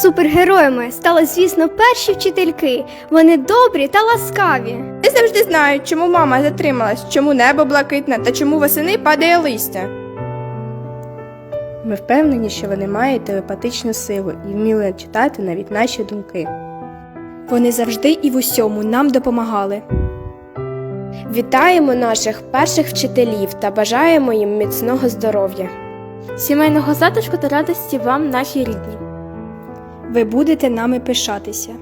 Супергероями стали, звісно, перші вчительки. Вони добрі та ласкаві. Не завжди знають, чому мама затрималась, чому небо блакитне та чому восени падає листя. Ми впевнені, що вони мають телепатичну силу і вміли читати навіть наші думки. Вони завжди і в усьому нам допомагали. Вітаємо наших перших вчителів та бажаємо їм міцного здоров'я. Сімейного затишку та радості вам, наші рідні. Ви будете нами пишатися.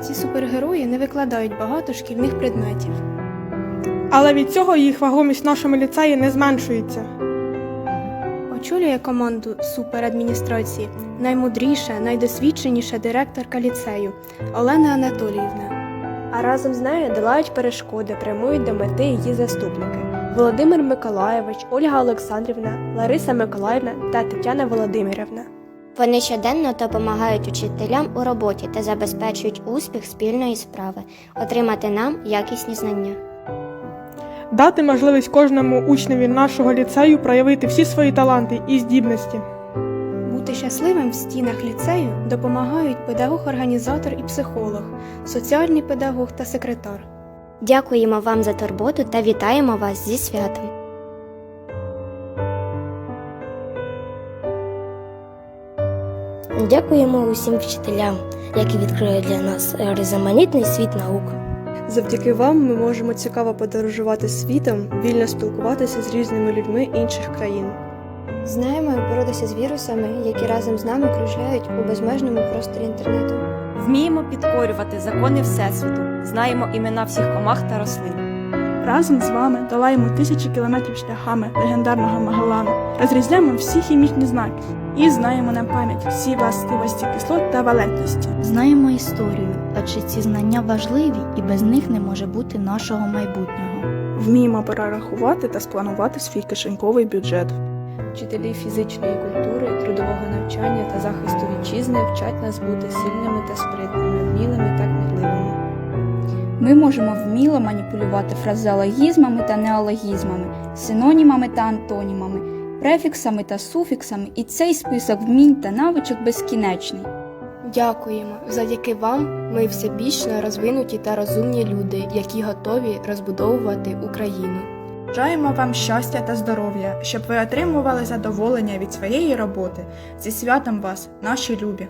Ці супергерої не викладають багато шкільних предметів. Але від цього їх вагомість в нашому ліцеї не зменшується. Очолює команду суперадміністрації наймудріша, найдосвідченіша директорка ліцею Олена Анатоліївна. А разом з нею долають перешкоди, прямують до мети її заступники Володимир Миколаєвич, Ольга Олександрівна, Лариса Миколаївна та Тетяна Володимирівна. Вони щоденно допомагають учителям у роботі та забезпечують успіх спільної справи, отримати нам якісні знання. Дати можливість кожному учневі нашого ліцею проявити всі свої таланти і здібності. Бути щасливим в стінах ліцею допомагають педагог-організатор і психолог, соціальний педагог та секретар. Дякуємо вам за турботу та вітаємо вас зі святом. Дякуємо усім вчителям, які відкрили для нас різноманітний світ наук. Завдяки вам ми можемо цікаво подорожувати світом, вільно спілкуватися з різними людьми інших країн. Знаємо як боротися з вірусами, які разом з нами кружляють у безмежному просторі інтернету. Вміємо підкорювати закони Всесвіту, знаємо імена всіх комах та рослин. Разом з вами долаємо тисячі кілометрів шляхами легендарного Магелану, розрізняємо всі хімічні знаки і знаємо на пам'ять всі властивості кислот та валентності. Знаємо історію, адже ці знання важливі і без них не може бути нашого майбутнього. Вміємо перерахувати та спланувати свій кишеньковий бюджет. Вчителі фізичної культури, трудового навчання та захисту вітчизни вчать нас бути сильними та спритними, вмілими та кмітливими. Ми можемо вміло маніпулювати фразеологізмами та неологізмами, синонімами та антонімами, префіксами та суфіксами, і цей список вмінь та навичок безкінечний. Дякуємо. Завдяки вам ми все більш розвинуті та розумні люди, які готові розбудовувати Україну. Бажаємо вам щастя та здоров'я, щоб ви отримували задоволення від своєї роботи. Зі святом вас, наші любі!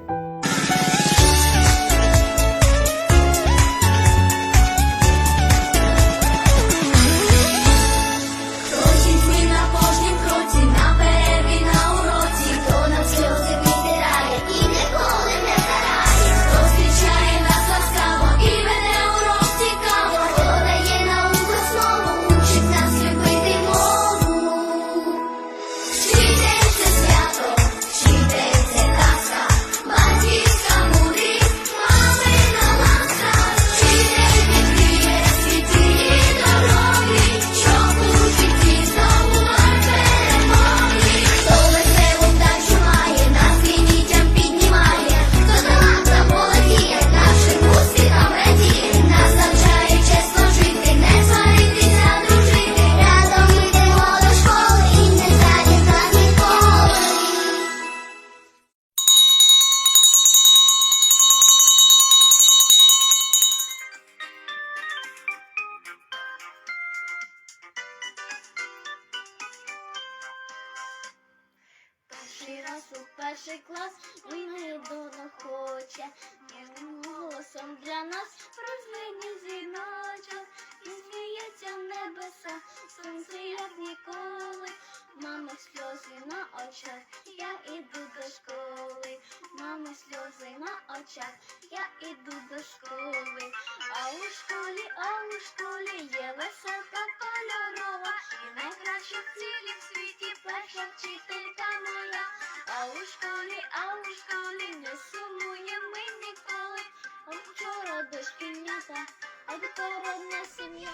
Очах, я іду до школи, а у школі, а у школі є веселка кольорова, і найкраща в цілім світі перша вчителька моя. А у школі, а у школі не сумує ми ніколи. Вчора дошкільнята, а тепер одна сім'я.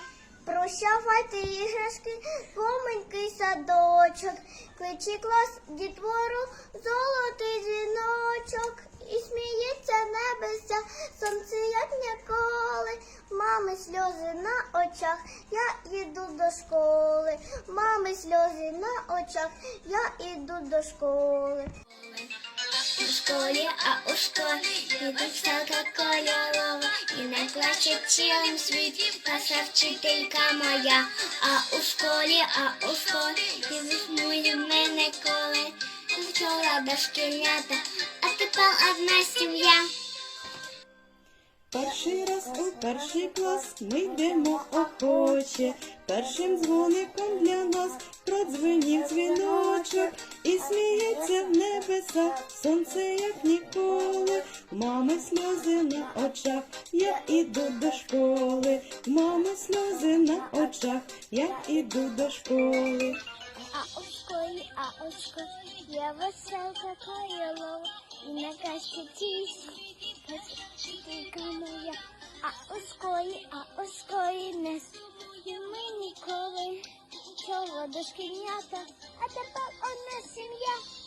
Прощавайте іграшки, гоменький садочок, кличе клас дітвору, золотий дзвіночок, і сміється небеся, сонце як ніколи, мами сльози на очах, я іду до школи, мами сльози на очах, я іду до школи. У школі, а у школі веселка кольорова, і найкраще в цілому світі наша вчителька моя. А у школі, а у школі візьмуть мене коли вчора дошкільнята, а одна сім'я. Перший раз у перший клас ми йдемо охоче, першим дзвоником для нас продзвенів дзвіночок, і сміється в небесах сонце, як ніколи, мами сльози на очах, я іду до школи, мами сльози на очах, я іду до школи. А у школі, а у школі я веселка кольорова, і найкраще тісь, вчителька моя. А у школі, а у школі не спою ми ніколи. Чого дошкільнята, а тепер одна сім'я.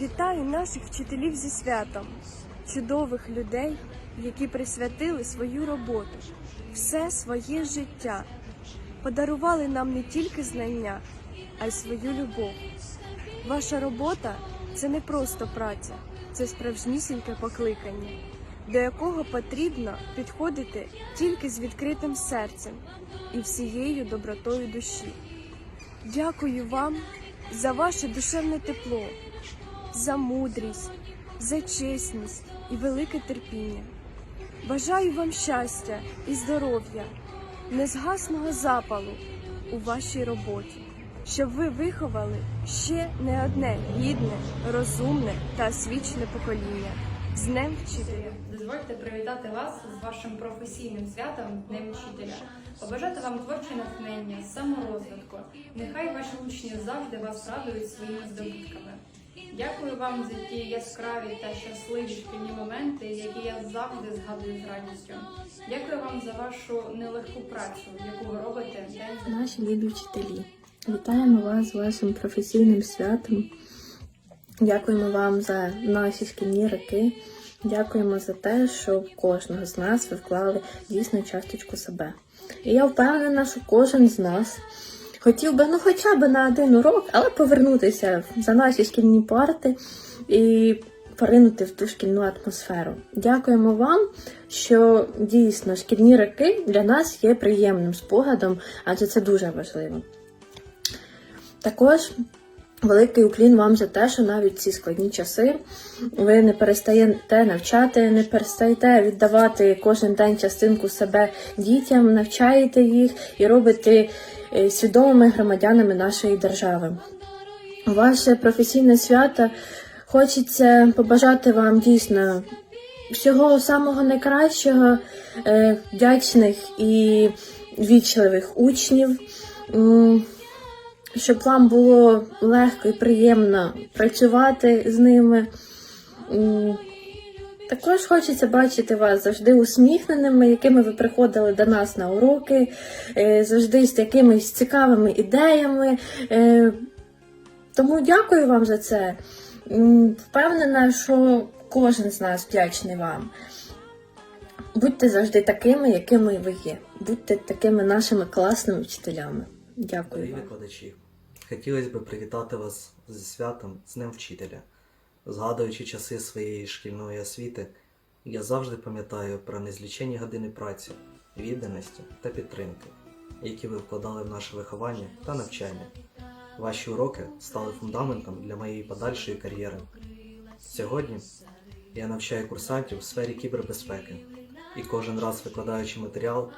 Вітаю наших вчителів зі святом, чудових людей, які присвятили свою роботу, все своє життя, подарували нам не тільки знання, а й свою любов. Ваша робота це не просто праця, це справжнісіньке покликання, до якого потрібно підходити тільки з відкритим серцем і всією добротою душі. Дякую вам за ваше душевне тепло за мудрість, за чесність і велике терпіння. Бажаю вам щастя і здоров'я, незгасного запалу у вашій роботі, щоб ви виховали ще не одне гідне, розумне та освічене покоління. З Днем вчителя! Дозвольте привітати вас з вашим професійним святом Днем вчителя. Побажати вам творче натхнення, саморозвитку. Нехай ваші учні завжди вас радують своїми здобутками. Дякую вам за ті яскраві та щасливі шкільні моменти, які я завжди згадую з радістю. Дякую вам за вашу нелегку працю, яку ви робите Наші любі вчителі, вітаємо вас з вашим професійним святом. Дякуємо вам за наші шкільні роки. Дякуємо за те, що в кожного з нас ви вклали дійсно часточку себе. І я впевнена, що кожен з нас хотів би ну хоча б на один урок, але повернутися за наші шкільні парти і поринути в ту шкільну атмосферу. Дякуємо вам, що дійсно шкільні роки для нас є приємним спогадом, адже це дуже важливо. Також великий уклін вам за те, що навіть ці складні часи ви не перестаєте навчати, не перестаєте віддавати кожен день частинку себе дітям, навчаєте їх і робите е, свідомими громадянами нашої держави. Ваше професійне свято хочеться побажати вам дійсно всього самого найкращого, е, вдячних і вічливих учнів. Щоб вам було легко і приємно працювати з ними. Також хочеться бачити вас завжди усміхненими, якими ви приходили до нас на уроки, е, завжди з якимись цікавими ідеями. Е, Тому дякую вам за це. Впевнена, що кожен з нас вдячний вам. Будьте завжди такими, якими ви є. Будьте такими нашими класними вчителями. Дякую вам. Хотілося б привітати вас зі святом, з Днем вчителя. Згадуючи часи своєї шкільної освіти, я завжди пам'ятаю про незлічені години праці, відданості та підтримки, які ви вкладали в наше виховання та навчання. Ваші уроки стали фундаментом для моєї подальшої кар'єри. Сьогодні я навчаю курсантів в сфері кібербезпеки, і кожен раз викладаючи матеріал,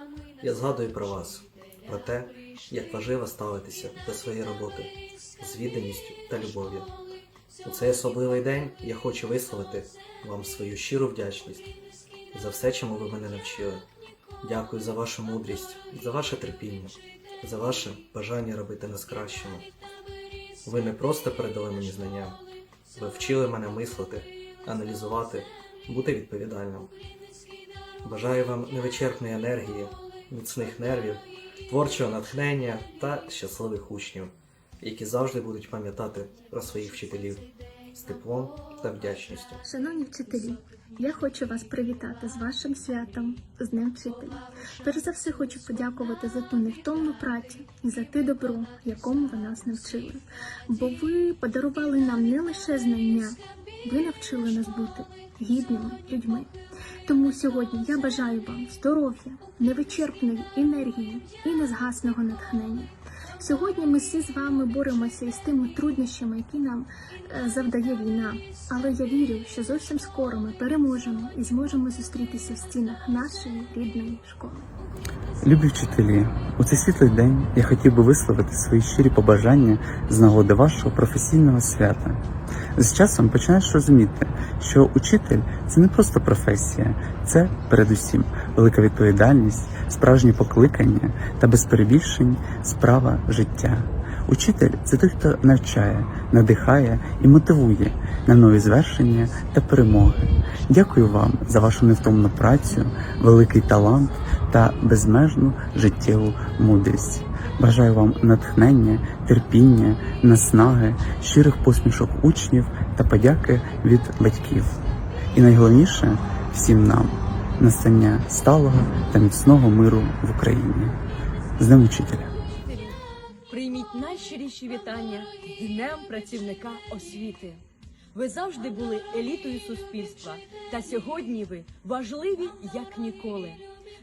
я згадую про вас, про те, як важливо ставитися до своєї роботи з відданістю та любов'ю. У цей особливий день я хочу висловити вам свою щиру вдячність за все, чому ви мене навчили. Дякую за вашу мудрість, за ваше терпіння, за ваше бажання робити нас кращими. Ви не просто передали мені знання, ви вчили мене мислити, аналізувати, бути відповідальним. Бажаю вам невичерпної енергії, міцних нервів, творчого натхнення та щасливих учнів, які завжди будуть пам'ятати про своїх вчителів з теплом та вдячністю. Шановні вчителі, Я хочу вас привітати з вашим святом, з Днем вчителя. Перш за все хочу подякувати за ту невтомну працю і за те добро, якому ви нас навчили. Бо ви подарували нам не лише знання, ви навчили нас бути гідними людьми. Тому сьогодні я бажаю вам здоров'я, невичерпної енергії і незгасного натхнення. Сьогодні ми всі з вами боремося із тими труднощами, які нам е, завдає війна. Але я вірю, що зовсім скоро ми переможемо і зможемо зустрітися в стінах нашої рідної школи. Любі вчителі, у цей світлий день я хотів би висловити свої щирі побажання з нагоди вашого професійного свята. З часом починаєш розуміти, що учитель це не просто професія, це передусім велика відповідальність, справжнє покликання та без перебільшень справа життя. Учитель це той, хто навчає, надихає і мотивує на нові звершення та перемоги. Дякую вам за вашу невтомну працю, великий талант та безмежну життєву мудрість. Бажаю вам натхнення, терпіння, наснаги, щирих посмішок учнів та подяки від батьків. І найголовніше всім нам настання сталого та міцного миру в Україні. З Днем Учителя! Прийміть найщиріші вітання Днем працівника освіти. Ви завжди були елітою суспільства, та сьогодні ви важливі як ніколи.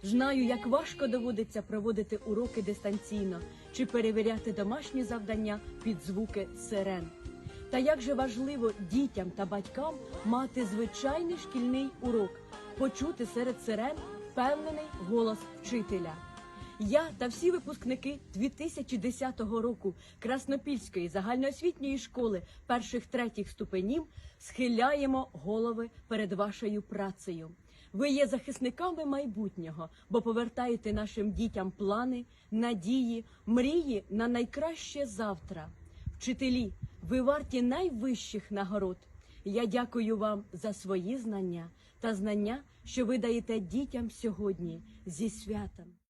Знаю, як важко доводиться проводити уроки дистанційно чи перевіряти домашні завдання під звуки сирен. Та як же важливо дітям та батькам мати звичайний шкільний урок, почути серед сирен впевнений голос вчителя. Я та всі випускники 2010 року Краснопільської загальноосвітньої школи перших третіх ступенів схиляємо голови перед вашою працею. Ви є захисниками майбутнього, бо повертаєте нашим дітям плани, надії, мрії на найкраще завтра. Вчителі, ви варті найвищих нагород. Я дякую вам за свої знання та знання, що ви даєте дітям сьогодні зі святом.